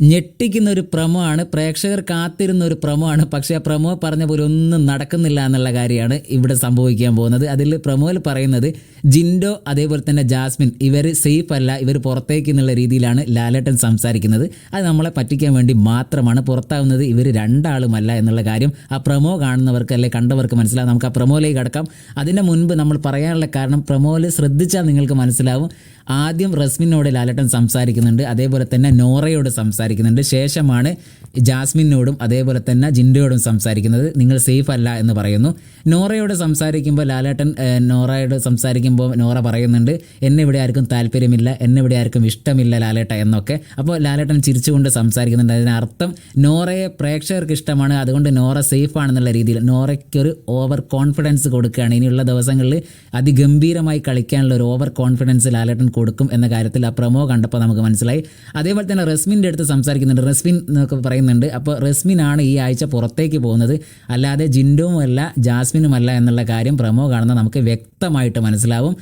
ഞെട്ടിക്കുന്ന ഒരു പ്രമോ ആണ് പ്രേക്ഷകർ കാത്തിരുന്ന ഒരു പ്രമോ ആണ് പക്ഷേ ആ പ്രമോ പറഞ്ഞ പോലെ ഒന്നും നടക്കുന്നില്ല എന്നുള്ള കാര്യമാണ് ഇവിടെ സംഭവിക്കാൻ പോകുന്നത്. അതിൽ പ്രമോയിൽ പറയുന്നത് ജിൻഡോ അതേപോലെ തന്നെ ജാസ്മിൻ ഇവർ സേഫ് അല്ല ഇവർ പുറത്തേക്ക് എന്നുള്ള രീതിയിലാണ് ലാലേട്ടൻ സംസാരിക്കുന്നത്. അത് നമ്മളെ പറ്റിക്കാൻ വേണ്ടി മാത്രമാണ് പുറത്താവുന്നത് ഇവർ രണ്ടാളുമല്ല എന്നുള്ള കാര്യം ആ പ്രമോ കാണുന്നവർക്ക് അല്ലെ കണ്ടവർക്ക് മനസ്സിലാവും. നമുക്ക് ആ പ്രമോയിലേക്ക് കടക്കാം. അതിന്റെ മുൻപ് നമ്മൾ പറയാനുള്ള കാരണം പ്രമോയിൽ ശ്രദ്ധിച്ചാൽ നിങ്ങൾക്ക് മനസ്സിലാവും. ആദ്യം റസ്മിനോട് ലാലേട്ടൻ സംസാരിക്കുന്നുണ്ട് അതേപോലെ തന്നെ നോറയോട് സംസാരിക്കുന്നുണ്ട്. ശേഷമാണ് ജാസ്മിനോടും അതേപോലെ തന്നെ ജിൻഡയോടും സംസാരിക്കുന്നത്. നിങ്ങൾ സേഫ് അല്ല എന്ന് പറയുന്നു. നോറയോട് സംസാരിക്കുമ്പോൾ ലാലേട്ടൻ നോറയോട് സംസാരിക്കുമ്പോൾ നോറ പറയുന്നുണ്ട് എന്നെ ഇവിടെ ആർക്കും താല്പര്യമില്ല എന്നെ ഇവിടെ ആർക്കും ഇഷ്ടമില്ല ലാലേട്ട എന്നൊക്കെ. അപ്പോൾ ലാലേട്ടൻ ചിരിച്ചുകൊണ്ട് സംസാരിക്കുന്നുണ്ട്. അതിനർത്ഥം നോറയെ പ്രേക്ഷകർക്ക് ഇഷ്ടമാണ്. അതുകൊണ്ട് നോറ സേഫ് ആണെന്നുള്ള രീതിയിൽ നോറയ്ക്കൊരു ഓവർ കോൺഫിഡൻസ് കൊടുക്കുകയാണ്. ഇനിയുള്ള ദിവസങ്ങളിൽ അതിഗംഭീരമായി കളിക്കാനുള്ള ഒരു ഓവർ കോൺഫിഡൻസ് ലാലേട്ടൻ കൊടുക്കും എന്ന കാര്യത്തിൽ ആ പ്രമോ കണ്ടപ്പോൾ നമുക്ക് മനസ്സിലായി. അതേപോലെ തന്നെ റസ്മിന്റെ അടുത്ത് സംസാരിക്കുന്നുണ്ട്. റസ്മിൻ എന്നൊക്കെ പറയുന്നുണ്ട്. അപ്പോൾ റസ്മിനാണ് ഈ ആഴ്ച പുറത്തേക്ക് പോകുന്നത്. അല്ലാതെ ജിൻഡുവുമല്ല ജാസ്മിനുമല്ല എന്നുള്ള കാര്യം പ്രമോ കാണുന്ന നമുക്ക് വ്യക്തമായിട്ട് മനസ്സിലാവും.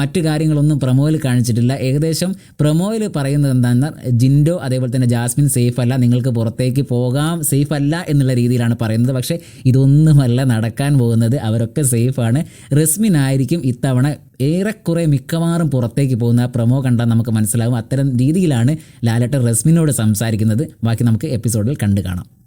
മറ്റു കാര്യങ്ങളൊന്നും പ്രമോയിൽ കാണിച്ചിട്ടില്ല. ഏകദേശം പ്രമോയിൽ പറയുന്നത് എന്താണെന്നാൽ ജിൻഡോ അതേപോലെ തന്നെ ജാസ്മിൻ സേഫ് അല്ല നിങ്ങൾക്ക് പുറത്തേക്ക് പോകാം സേഫ് അല്ല എന്നുള്ള രീതിയിലാണ് പറയുന്നത്. പക്ഷേ ഇതൊന്നുമല്ല നടക്കാൻ പോകുന്നത്. അവരൊക്കെ സേഫാണ്. റസ്മിൻ ആയിരിക്കും ഇത്തവണ ഏറെക്കുറെ മിക്കവാറും പുറത്തേക്ക് പോകുന്ന പ്രൊമോ കണ്ടാൽ നമുക്ക് മനസ്സിലാവും അത്തരം രീതിയിലാണ് ലാലേട്ടൻ റസ്മിനോട് സംസാരിക്കുന്നത്. ബാക്കി നമുക്ക് എപ്പിസോഡിൽ കണ്ടു കാണാം.